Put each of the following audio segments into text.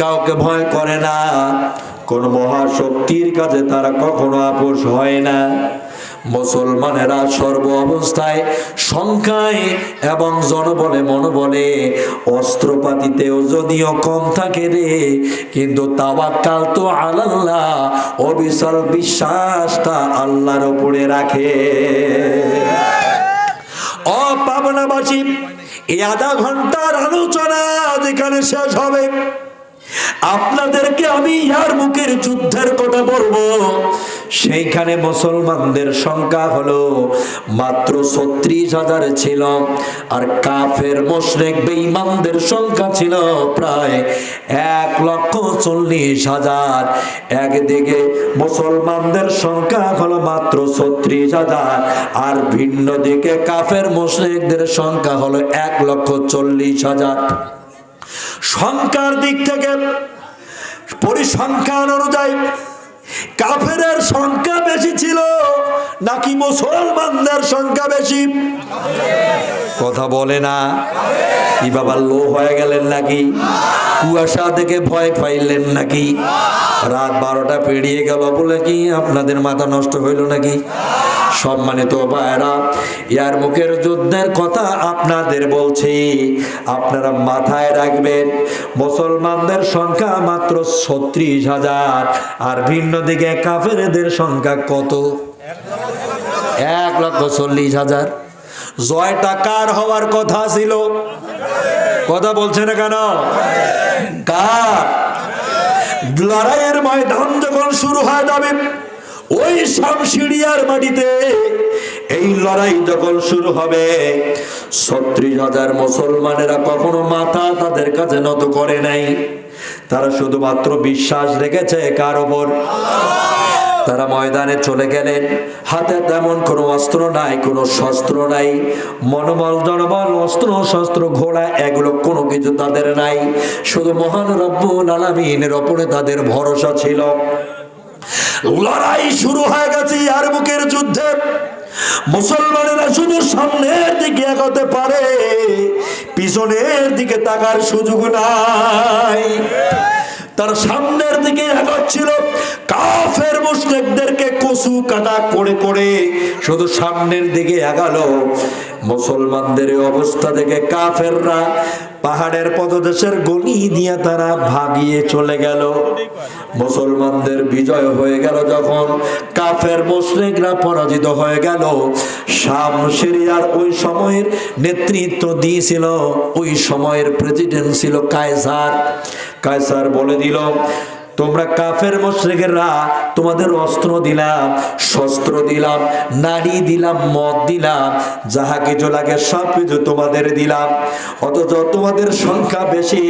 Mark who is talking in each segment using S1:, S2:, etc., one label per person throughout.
S1: কাউকে ভয় করে না। কোন মহাশক্তির কাছে তারা কখনো আপোষ হয় না। মুসলমানেরা সর্ব অবস্থায় সংখ্যায় এবং জনবলে মনোবলে অস্ত্রপাতিতেও যদিও কম থাকে রে, কিন্তু তাওয়াক্কাল তো আল্লাহ অবিচল বিশ্বাসটা আল্লাহর উপরে রাখে। ও পাবনাবাসী এই আধা ঘণ্টার আলোচনা যেখানে শেষ হবে। আপনাদেরকে আমি ইয়ার মুখের যুদ্ধের কথা বলব। সেইখানে মুসলমানদের সংখ্যা হলো মাত্র ছত্রিশ হাজার ছিল, আর কাফের, মোশরেক, বেঈমানদের সংখ্যা ছিল প্রায় এক লক্ষ চল্লিশ হাজার। একদিকে মুসলমানদের সংখ্যা হলো মাত্র ছত্রিশ হাজার, আর ভিন্ন দিকে কাফের, মোশরেকদের সংখ্যা হলো এক লক্ষ চল্লিশ হাজার। সংখ্যার দিক থেকে, পরিসংখ্যান অনুযায়ী কাফের সংখ্যা বেশি ছিল নাকি মুসলমানদের সংখ্যা বেশি? কথা বলে না। কি বাবা লো হয়ে গেলেন নাকি? কুয়াশা থেকে ভয় পাইলেন নাকি? রাত বারোটা পেরিয়ে গেল বলে কি আপনাদের মাথা নষ্ট হইল নাকি? সম্মানিত ভাইরা ইয়ার মুখের যুদ্ধের কথা আপনাদের বলছি। আপনারা মাথায় রাখবেন, মুসলমানদের সংখ্যা মাত্র ছত্রিশ হাজার, আর ভিন্ন দিকে কাফেরদের সংখ্যা কত? এক লক্ষ চল্লিশ হাজার। জয়টা কার হওয়ার কথা ছিল? কথা বলছে না কেন? কার? লড়াইয়ের ময়দান যখন শুরু হয়ে যাবে ওই শামশিড়িয়ার মাটিতে এই লড়াই যখন শুরু হবে, ছত্রিশ হাজার মুসলমানেরা কখনো মাথা তাদের কাছে নত করে নাই। তারা শুধুমাত্র বিশ্বাস রেখেছে কার ওপর? তারা ময়দানে চলে গেলেন। হাতে তেমন কোনো অস্ত্র নাই, কোনো শস্ত্র নাই। মনোবল, জনবল, অস্ত্র, শস্ত্র, ঘোড়া, এগুলো কোনো কিছু তাদের নাই। শুধু মহান রব্বুল আলামিনের ওপরে তাদের ভরসা ছিল। লড়াই শুরু হয়ে গেছে আর বুকের যুদ্ধে। মুসলমানেরা শুধু সামনের দিকে এগোতে পারে, পিছনের দিকে তাকার সুযোগ নাই। তার সামনের দিকে এগোচ্ছিল, কাফের মুসলিমদেরকে কচু কাটা করে করে শুধু সামনের দিকে এগালো। মুসলমানদের অবস্থা দেখে কাফেররা পাহাড়ের পদদেশের গলি দিয়ে তারা ভাগিয়ে চলে গেল। মুসলমানদের বিজয় হয়ে গেল যখন কাফের মুসলিমরা পরাজিত হয়ে গেল। শাম সিরিয়ার ওই সময়ের নেতৃত্ব দিয়েছিল, ওই সময়ের প্রেসিডেন্ট ছিল কায়সার। কায়সার বলে দিল তোমরা কাফের মুশরিকেরা, তোমাদের অস্ত্র দিলাম, শস্ত্র দিলাম, নারী দিলাম, মদ দিলাম, যাহা কিছু লাগে সব কিছু তোমাদের দিলাম। অথচ তোমাদের সংখ্যা বেশি,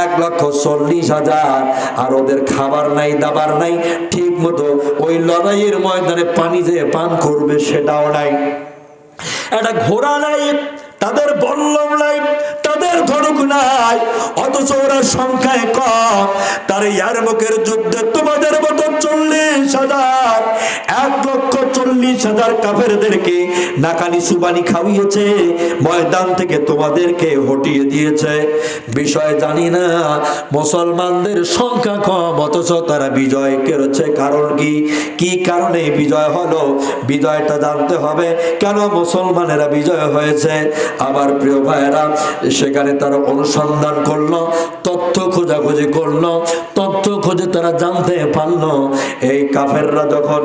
S1: এক লক্ষ চল্লিশ হাজার। আর ওদের খাবার নাই, দাবার নাই ঠিক মতো ওই লড়াইয়ের ময়দানে পানি যে পান করবে সেটাও নাই। একটা ঘোড়া নাই, তাদের বল্লম নাই তাদের ধনুক নাই, অথচ ওরা সংখ্যায় কম। তার ইয়ার মুখের যুদ্ধে তোমাদের মতো চল্লিশ হাজার, এক লক্ষ চল্লিশ হাজার কাফেরদেরকে নাকানি সুবানি খাওয়িয়েছে, ময়দান থেকে তোমাদেরকে হটিয়ে দিয়েছে। বিষয় জানি না, মুসলমানদের সংখ্যা কম, অথচ তারা বিজয় করেছে কারণ কি? কি কারণে বিজয় হলো? বিজয়টা জানতে হবে, কেন মুসলমানেরা বিজয় হয়েছে? আমার প্রিয় ভাইয়েরা, সেখানে তারা অনুসন্ধান করল, তথ্য খোঁজাখুঁজি করল, তথ্য খোঁজে তারা জানতে পারল। এই কাফেররা যখন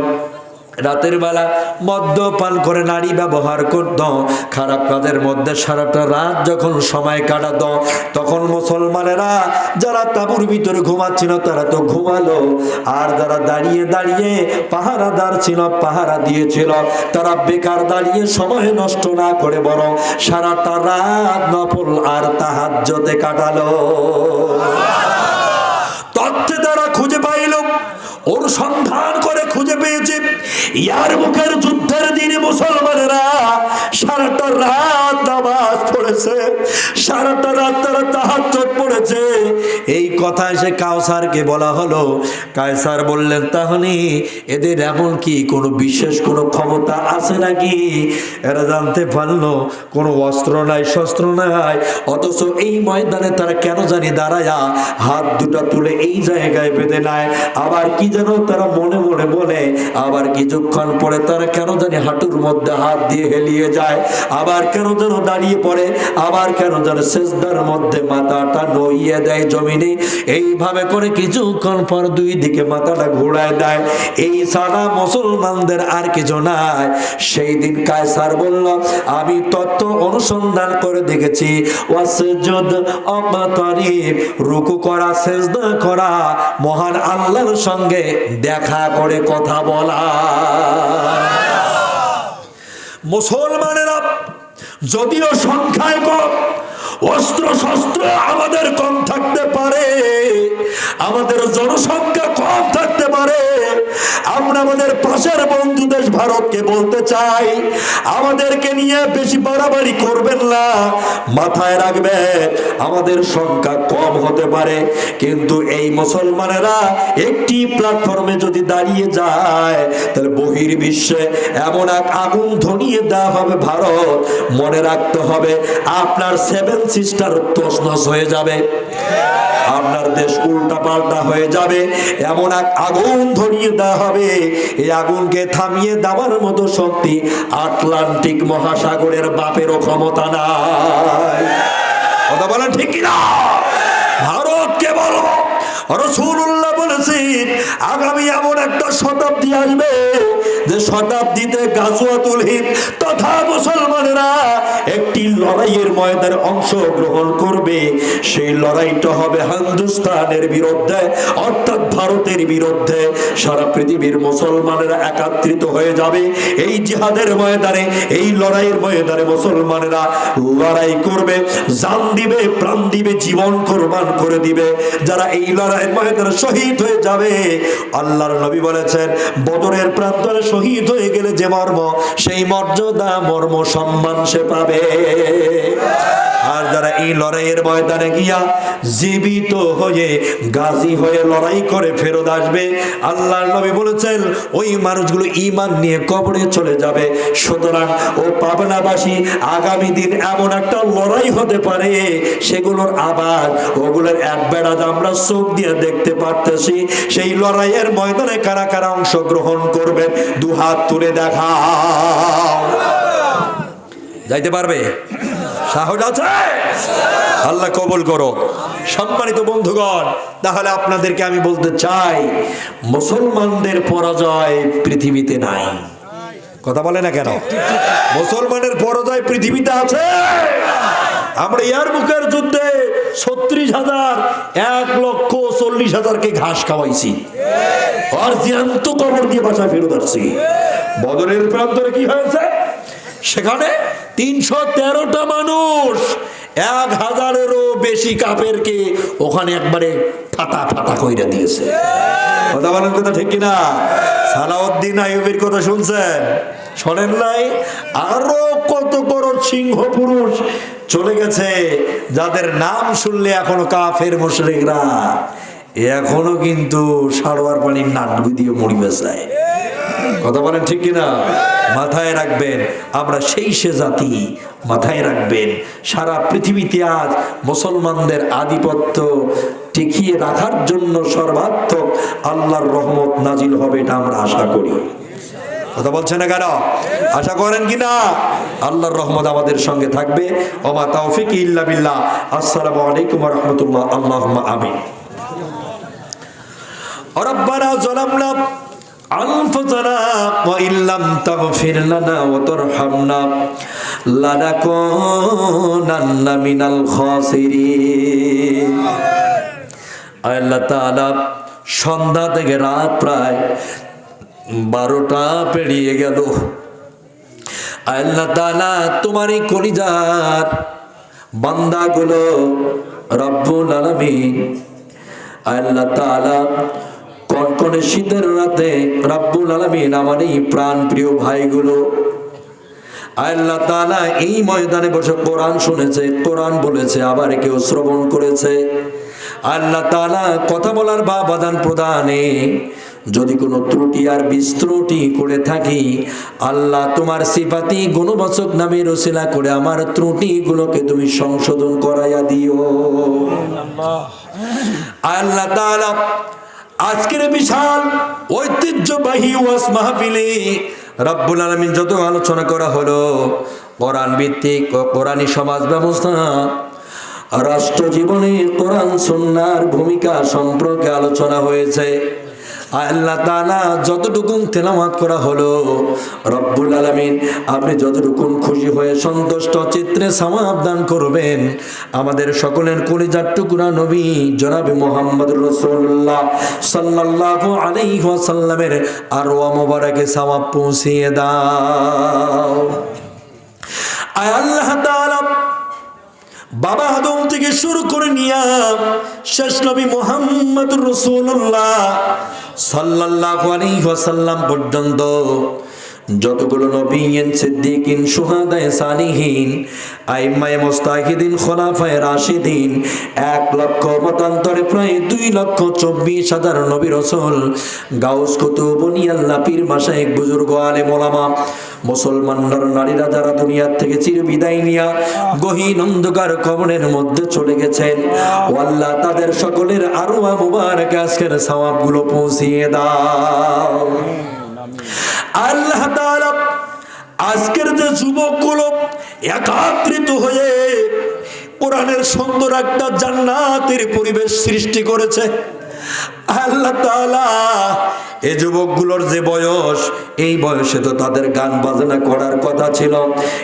S1: রাতের বেলা মদ্যপান করে নারী ব্যবহার করত। খারাপ কাজের মধ্যে সারাটা রাত যখন সময় কাটাতো, তখন মুসলমানেরা যারা তাবুর ভিতরে ঘুমাচ্ছিল, তারা তো ঘুমালো। আর যারা দাঁড়িয়ে দাঁড়িয়ে পাহারাদার ছিল, পাহারা দিয়েছিল, তারা বেকার দাঁড়িয়ে সময় নষ্ট না করে বরং সারাটা রাত নফল আর তাহাজ্জতে কাটালো। তথ্যে তারা খুঁজে পাইল অনুসন্ধান করে পেয়েছে ইয়ার মুখের যুদ্ধের দিনে মুসলমানেরা সারাটা রাত নামাজ পড়েছে, সারাটা রাত তারা তাহাজ্জুদ পড়েছে। এই কথা এসে কাউসারকে বলা হলো কায়সার বললেন, তাহলে এদের এমন কি কোনো বিশেষ কোনো ক্ষমতা আছে নাকি? এরা জানতে পারল, কোনো অস্ত্র নাই, শস্ত্র নাই, অথচ এই ময়দানে তারা কেন জানি দাঁড়ায়া হাত দুটা তুলে এই জায়গায় বেঁধে নেয়। আবার কি যেন তারা মনে মনে বলে, আবার কিছুক্ষণ পরে তারা কেন জানি হাঁটুর মধ্যে হাত দিয়ে হেলিয়ে যায়। আবার কেন যেন দাঁড়িয়ে পড়ে, আবার কেন যেন শেষদার মধ্যে মাথাটা নইয়ে দেয় জমিনে। এইভাবে করে কিছুক্ষণ পর দুই দিকে মাথাটা ঘোরায় দেয়। এই সারা মুসলমানদের আর কিছু নাই। সেই দিন কায়সার বলল, আমি তত্ত্ব অনুসন্ধান করে দেখেছি। রুকু করা, সেজদা করা, মহান আল্লাহর সঙ্গে দেখা করে কথা বলা। মুসলমানেরা, যদিও সংখ্যায় কম অস্ত্র শস্ত্র আমাদের কম থাকতে পারে, আমাদের জনসংখ্যা কম থাকতে পারে আমরা আমাদের পাশের বন্ধু দেশ ভারতকে বলতে চাই, আমাদেরকে নিয়ে বেশি বাড়াবাড়ি করবেন না, মাথায় রাখবে, আমাদের সংখ্যা কম হতে পারে, কিন্তু এই মুসলমানেরা একটি প্ল্যাটফর্মে যদি দাঁড়িয়ে যায়, তাহলে বহির বিশ্বে এমন এক আগুন ধনিয়ে দেওয়া হবে ভারত। মনে রাখতে হবে, আপনার সেভেন সিস্টার তসনস হয়ে যাবে। আপনার দেশ উল্টা পাল্টা হয়ে যাবে, এমন এক আগুন ধরিয়ে দেওয়া হবে। এই আগুনকে থামিয়ে দেওয়ার মতো শক্তি আটলান্টিক মহাসাগরের বাপেরও ক্ষমতা নাই। কথা বলেন ঠিক কিনা? ভারতকে বলব রসুল্লাহ বলেছেন, আগামী এমন একটা শতাব্দী আসবে যে শতাব্দীতে গাজুয়াতুল হিন্দ তথা মুসলমানেরা একটি লড়াইয়ের ময়দানে অংশগ্রহণ করবে। সেই লড়াইটা হবে হিন্দুস্তানের বিরুদ্ধে, অর্থাৎ ভারতের বিরুদ্ধে। সারা পৃথিবীর মুসলমানেরা একাত্রিত হয়ে যাবে এই জিহাদের ময়দানে, এই লড়াইয়ের ময়দানে মুসলমানেরা লড়াই করবে, জান দিবে, প্রাণ দিবে, জীবন কোরবান করে দিবে। যারা এই লড়াইয়ের ময়দানে শহীদ হয়ে যাবে আল্লাহর নবী বলেছেন, বদরের প্রান্তরে শহীদ হয়ে গেলে যে মর্ম, সেই মর্যাদা, মর্ম, সম্মান সে পাবে। আর যারা এই লড়াইয়ের ময়দানে গিয়া জীবিত হয়ে গাজী হয়ে লড়াই করে ফেরত আসবে, আল্লাহর নবী বলেছেন, ওই মানুষগুলো ইমান নিয়ে কবরে চলে যাবে। সুতরাং ও পাবনাবাসী, আগামী দিন এমন একটা লড়াই হতে পারে, সেগুলোর আবার ওগুলোর এক বেড়া আমরা চোখ দিয়ে দেখতে পারতেছি। সেই লড়াইয়ের ময়দানে কারা কারা অংশগ্রহণ করবেন দু হাত তুলে দেখাও। যাইতে পারবে? সাহস আছে? আল্লাহ কবল করো। সম্মানিত বন্ধুগণ, তাহলে আপনাদেরকে আমি বলতে চাই, মুসলমানদের পরাজয় পৃথিবীতে নাই। কথা বলে না কেন? মুসলমানের পরাজয় পৃথিবীতে আছে। আমরা ইয়ার মুখের যুদ্ধে ছত্রিশ হাজার, এক লক্ষ চল্লিশ হাজারকে ঘাস খাওয়াইছি। আর জ্যান্ত কবর দিয়ে বাসায় ফেরত আসছি। বদরের প্রান্তরে কি হয়েছে? সেখানে তিনশো তেরোটা মানুষ। এক হাজারেরও বেশি কাপেরকে ওখানে একবারে ফাটা ফাটা কইরা দিয়েছে। কথা বলেন কথা ঠিক কিনা? সালাউদ্দিন আইবের কথা শুনছেন? শোনেন নাই? আরও কত বড় সিংহ পুরুষ চলে গেছে, যাদের নাম শুনলে এখনও কাফের মুশরিকরা। এখনও কিন্তু সারোয়ার পানির নাটবি দিয়ে মুড়ি বেসায় কথা বলেন ঠিক কিনা? মাথায় রাখবেন, আমরা সেই সে জাতি, মাথায় রাখবেন। সারা পৃথিবীতে আজ মুসলমানদের আধিপত্য টিকিয়ে রাখার জন্য সর্বাত্মক আল্লাহর রহমত নাজিল হবে এটা আমরা আশা করি। কথা বলছে না কেন? আশা করেন কি না আল্লাহর রহমত আমাদের সঙ্গে থাকবে। ওমা তাওফিক ইল্লা বিল্লাহ। আসসালামু আলাইকুম ওয়া রাহমাতুল্লাহ। আল্লাহুম্মা আমিন। রব্বানা যালামনা أنفسنا وإن لم تغفر لنا وترحمنا لنكونن من الخاسرين আল্লাহ তাআলা সন্ধ্যা থেকে রাত প্রায় বারোটা পেরিয়ে গেল আল্লাহ তাআলা তোমারই কলিজার বান্দাগুলো রব্বুল আলামিন আল্লাহ তাআলা কনকনে শীতের রাতে রাব্বুল আলামিন আমার এই প্রাণ প্রিয় ভাইগুলো আল্লাহ তাআলা এই ময়দানে বসে কোরআন শুনেছে কোরআন বলেছে আবার কেউ শ্রবণ করেছে। আল্লাহ তাআলা কথা বলার বা বাদান প্রদানে যদি কোনো ত্রুটি আর বিস্ত্রুটি করে থাকি আল্লাহ তোমার সিফাতি গুণবাচক নামে রসিলা করে আমার ত্রুটিগুলোকে তুমি সংশোধন করাইয়া দিও। আল্লাহ তাআলা আজকের বিশাল ঐতিহ্যবাহী ওয়াস মাহফিলে রব্বুল আলমিন যত আলোচনা করা হলো, কোরআন ভিত্তিক ও কোরআনী সমাজ ব্যবস্থা রাষ্ট্র জীবনে কোরআন সন্ন্যার ভূমিকা সম্পর্কে আলোচনা হয়েছে। আল্লাহ তাআলা যতটুকু তেলামাত করা হলো, রব্বুল আলামিন, আপনি যতটুকু খুশি হয়ে সন্তুষ্ট চিত্রে সওয়াব দান করবেন। আমাদের সকলের কলিজার টুকরা নবী জনাবি মোহাম্মদ রাসূলুল্লাহ সাল্লাল্লাহু আলাইহি ওয়াসাল্লামের আরওয়া মোবারকে সওয়াব পৌঁছিয়ে দাও। আল্লাহ তাআলা বাবা আদম থেকে শুরু করে নিয়া শেষ নবী মোহাম্মদ রসুল্লাহ সাল্লাহ আলী পর্যন্ত যতগুলো নবীন সিদ্দিকিন, সুহাদায়ে সালিহিন, আইম্মায়ে মুস্তাহিদিন, খোলাফায়ে রাশিদিন, এক লক্ষ মতান্তরে প্রায় দুই লক্ষ চব্বিশ হাজার নবী রসুল, গাউস কুতুব আল্লাহ পীর মাশায়েখ বুজুর্গ আলেম ওলামা মুসলমানরা নারীরা যারা দুনিয়ার থেকে চির বিদায় নিয়া গহীন অন্ধকার কবরের মধ্যে চলে গেছেন ও আল্লাহ তাদের সকলের আরও মুবারক আজকের সওয়াবগুলো পৌঁছিয়ে দাও। আল্লাহ আজকের যে যুবক যুবকগুলো একাত্রিত হয়ে কোরআনের সুন্দর একটা জান্নাতের পরিবেশ সৃষ্টি করেছে, আল্লাহ তাআলা এই যুবকগুলোর যে বয়স, এই বয়সে তো তাদের গান বাজনা করার কথা ছিল।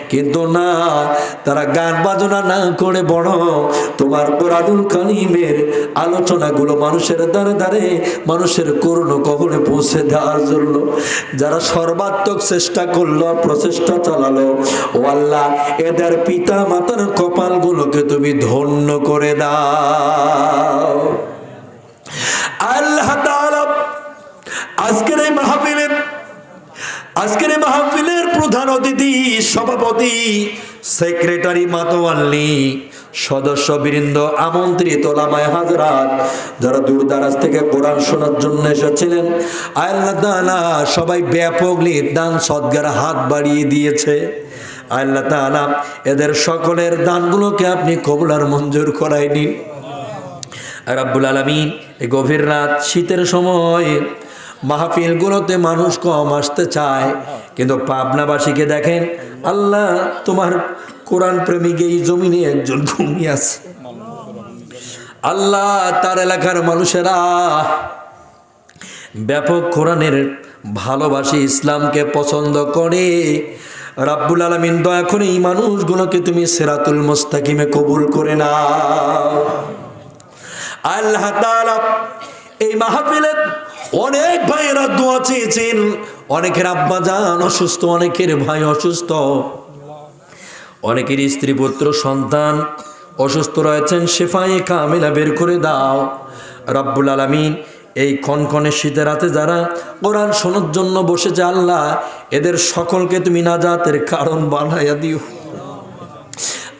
S1: কিন্তু না, তারা গান বাজনা না করে বড়। তোমার কোরআনুল কালিমের আলোচনাগুলো মানুষের দ্বারে দ্বারে, মানুষের করুণ কখনে পৌঁছে দেওয়ার জন্য যারা সর্বাত্মক চেষ্টা করল, প্রচেষ্টা চালালো, ও আল্লাহ, এদের পিতা মাতার কপালগুলোকে তুমি ধন্য করে দাও। আল্লাহ আজকের এই মাহফিলে আজকের এই মাহফিলের প্রধান অতিথি, সভাপতি সেক্রেটারি মাতোয়াল্লি সদস্য বৃন্দ আমন্ত্রিত লামায় হাজরাত, যারা দূর দারাজ থেকে কোরআন শোনার জন্য এসেছিলেন, আল্লাহ তাআলা সবাই ব্যাপক দান সদ্গার হাত বাড়িয়ে দিয়েছে। আল্লাহ তাআলা এদের সকলের দানগুলোকে আপনি কবুলার মঞ্জুর করাই নিন। রাব্বুল আলমিন, এই গভীর রাত, শীতের সময় মাহফিলগুলোতে মানুষ কম আসতে চায়। কিন্তু পাবনাবাসীকে দেখেন, আল্লাহ তোমার কোরআন প্রেমিক এই জমিনে একজন ঘুমিয়ে আছে। আল্লাহ তার এলাকার মানুষেরা ব্যাপক কোরআনের ভালোবাসি, ইসলামকে পছন্দ করে। রাব্বুল আলমিন, দয়া করে এই মানুষগুলোকে তুমি সেরাতুল মোস্তাকিমে কবুল করে নাও। আল্লাহ এই মাহফিলে অনেক ভাইয়েরা দোয়া চেয়েছেন অনেকের আব্বা যান অসুস্থ, অনেকের ভাই অসুস্থ। অনেকের স্ত্রী, পুত্র, সন্তান অসুস্থ রয়েছেন, শেফায়ে কামেলা বের করে দাও। রব্বুল আলামিন এই ক্ষণক্ষণে শীতের রাতে যারা কোরআন শোনার জন্য বসেছে, আল্লাহ এদের সকলকে তুমি নাজাতের কারণ বানাইয়া দিও।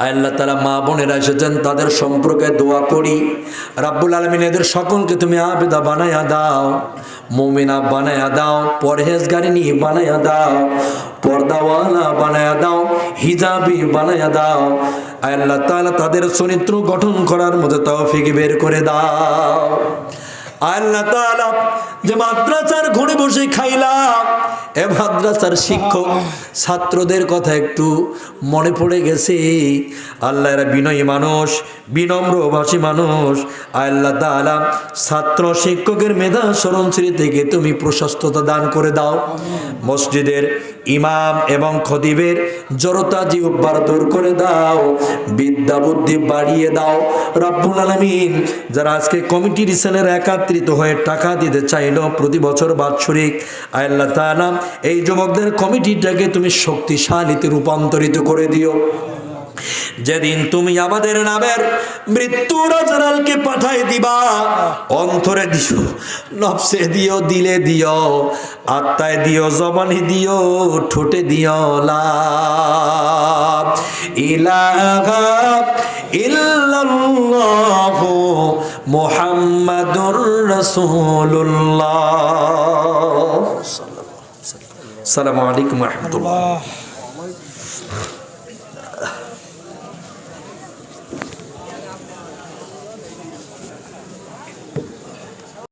S1: আল্লাহ তারা মা বোনেরা এসেছেন, তাদের সম্পর্কে দোয়া করি। রাব্বুল আলমিন এদের সকলকে তুমি আবেদা বানায়া দাও, মোমিনা বানায়া দাও পরহেজগারিনী বানায়া দাও, পর্দাওয়ালা বানায়া দাও, হিজাবি বানায়া দাও। আল্লাহ তাআলা তাদের চরিত্র গঠন করার মতো তৌফিক বের করে দাও। যে বসে খাইলাম শিক্ষক ছাত্রদের কথা একটু মনে পড়ে গেছে। আল্লাহ এরা বিনয়ী মানুষ মানুষ। আল্লাহ ছাত্র শিক্ষকের মেধা স্মরণশ্রী থেকে তুমি প্রশস্ততা দান করে দাও। মসজিদের ইমাম এবং খতিবের জড়তা জিহ্বার দূর করে দাও। বিদ্যা বুদ্ধি বাড়িয়ে দাও। রব্বুল আলামিন, যারা আজকে কমিটির সেলের একাত্রিত হয়ে টাকা দিতে চাইল প্রতি বছর বাৎসরিক। আল্লাহ তালা এই যুবকদের কমিটিটাকে তুমি শক্তিশালীতে রূপান্তরিত করে দিও। যেদিন তুমি আমাদের নামের মৃত্যু রাজনালকে পাঠাই দিবা, অন্তরে দিও নফসে দিও, দিলে দিও, আত্মায় দিও, জবানি দিও, ঠোঁটে দিও, লা ইলাহা ইল্লাল্লাহ মুহাম্মাদুর রাসূলুল্লাহ। আলাইকুম রহমতুল্লাহ।